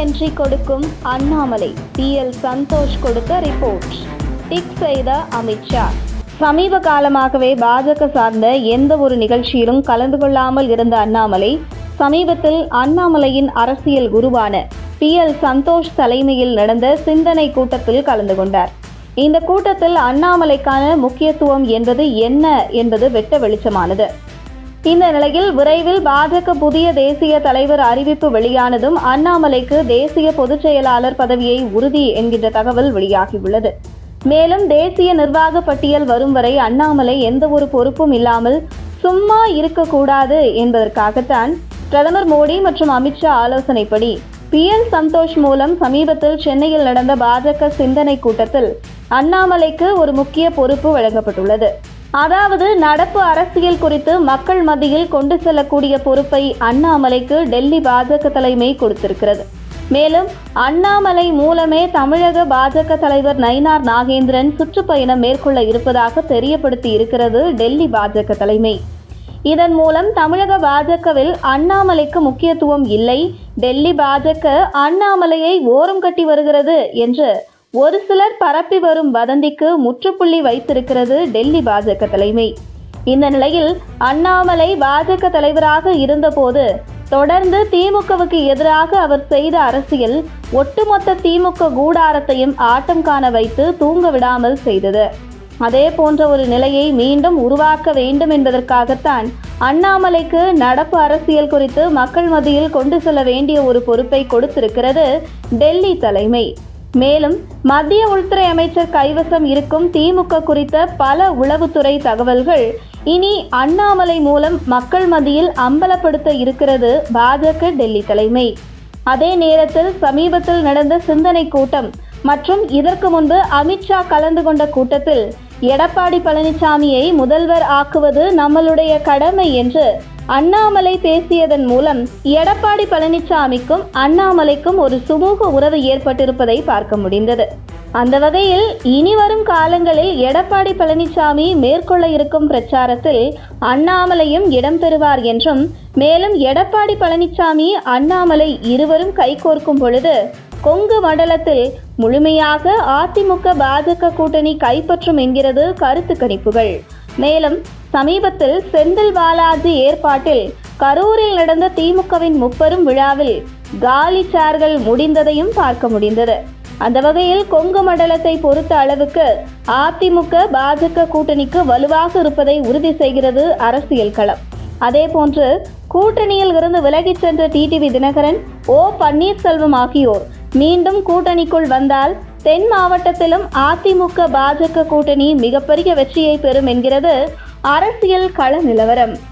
Entry கொடுக்கும் Annamalai. P L Santhosh கொடுத்த report tick செய்த அமித்ஷா சமீப காலமாகவே பாஜக சார்ந்த எந்த ஒரு நிகழ்ச்சியிலும் கலந்து கொள்ளாமல் இருந்த அண்ணாமலை சமீபத்தில் அண்ணாமலையின் அரசியல் குருவான பி எல் சந்தோஷ் தலைமையில் நடந்த சிந்தனை கூட்டத்தில் கலந்து கொண்டார். இந்த கூட்டத்தில் அண்ணாமலைக்கான முக்கியத்துவம் என்பது என்ன என்பது வெட்ட வெளிச்சமானது. இந்த நிலையில் விரைவில் பாஜக புதிய தேசிய தலைவர் அறிவிப்பு வெளியானதும் அண்ணாமலைக்கு தேசிய பொதுச் செயலாளர் பதவியை உறுதி என்கின்ற தகவல் வெளியாகியுள்ளது. மேலும் தேசிய நிர்வாக பட்டியல் வரும் வரை அண்ணாமலை எந்த ஒரு பொறுப்பும் இல்லாமல் சும்மா இருக்கக்கூடாது என்பதற்காகத்தான் பிரதமர் மோடி மற்றும் அமித்ஷா ஆலோசனைப்படி பி எல் சந்தோஷ் மூலம் சமீபத்தில் சென்னையில் நடந்த பாஜக சிந்தனை கூட்டத்தில் அண்ணாமலைக்கு ஒரு முக்கிய பொறுப்பு வழங்கப்பட்டுள்ளது. அதாவது நடப்பு அரசியல் குறித்து மக்கள் மத்தியில் கொண்டு செல்லக்கூடிய பொறுப்பை அண்ணாமலைக்கு டெல்லி பாஜக தலைமை கொடுத்திருக்கிறது. மேலும் அண்ணாமலை மூலமே தமிழக பாஜக தலைவர் நயினார் நாகேந்திரன் சுற்றுப்பயணம் மேற்கொள்ள இருப்பதாக தெரியப்படுத்தி இருக்கிறது டெல்லி பாஜக தலைமை. இதன் மூலம் தமிழக பாஜகவில் அண்ணாமலைக்கு முக்கியத்துவம் இல்லை டெல்லி பாஜக அண்ணாமலையை ஓரம் கட்டி வருகிறது என்று ஒரு சிலர் பரப்பி வரும் வதந்திக்கு முற்றுப்புள்ளி வைத்திருக்கிறது டெல்லி பாஜக தலைமை. இந்த நிலையில் அண்ணாமலை பாஜக தலைவராக இருந்தபோது தொடர்ந்து திமுகவுக்கு எதிராக அவர் செய்த அரசியல் ஒட்டுமொத்த திமுக கூடாரத்தையும் ஆட்டம் காண வைத்து தூங்க விடாமல் செய்தது. அதே போன்ற ஒரு நிலையை மீண்டும் உருவாக்க வேண்டும் என்பதற்காகத்தான் அண்ணாமலைக்கு நடப்பு அரசியல் குறித்து மக்கள் மத்தியில் கொண்டு செல்ல வேண்டிய ஒரு பொறுப்பை கொடுத்திருக்கிறது டெல்லி தலைமை. மேலும் மத்திய உள்துறை அமைச்சர் கைவசம் இருக்கும் திமுக குறித்த பல உளவுத்துறை தகவல்கள் இனி அண்ணாமலை மூலம் மக்கள் மத்தியில் அம்பலப்படுத்த இருக்கிறது பாஜக டெல்லி தலைமை. அதே நேரத்தில் சமீபத்தில் நடந்த சிந்தனை கூட்டம் மற்றும் இதற்கு முன்பு அமித்ஷா கலந்து கொண்ட கூட்டத்தில் எடப்பாடி பழனிசாமியை முதல்வர் ஆக்குவது நம்மளுடைய கடமை என்று அண்ணாமலை பேசியதன் மூலம் எடப்பாடி பழனிசாமிக்கும் அண்ணாமலைக்கும் ஒரு சுமூக உறவு ஏற்பட்டிருப்பதை பார்க்க முடிந்தது. அந்த வகையில் இனி வரும் காலங்களில் எடப்பாடி பழனிசாமி மேற்கொள்ள இருக்கும் பிரச்சாரத்தில் அண்ணாமலையும் இடம்பெறுவார் என்றும் மேலும் எடப்பாடி பழனிசாமி அண்ணாமலை இருவரும் கைகோர்க்கும் பொழுது கொங்கு மண்டலத்தில் முழுமையாக அதிமுக பாஜக கூட்டணி கைப்பற்றும் என்கிறது கருத்து கணிப்புகள் மேலும் சமீபத்தில் செந்தில் பாலாஜி ஏற்பாட்டில் கரூரில் நடந்த திமுகவின் முப்பெரும் விழாவில் காலி சார்கள் முடிந்ததையும் பார்க்க முடிந்தது. அந்த வகையில் கொங்கு மண்டலத்தை பொறுத்த அளவுக்கு அதிமுக பாஜக கூட்டணிக்கு வலுவாக இருப்பதை உறுதி செய்கிறது அரசியல் களம். அதேபோன்று கூட்டணியில் இருந்து விலகிச் சென்ற டிடிவி தினகரன் ஓ பன்னீர்செல்வம் ஆகியோர் மீண்டும் கூட்டணிக்குள் வந்தால் தென் மாவட்டத்திலும் அதிமுக பாஜக கூட்டணி மிகப்பெரிய வெற்றியை பெறும் என்கிறது அரசியல் கள நிலவரம்.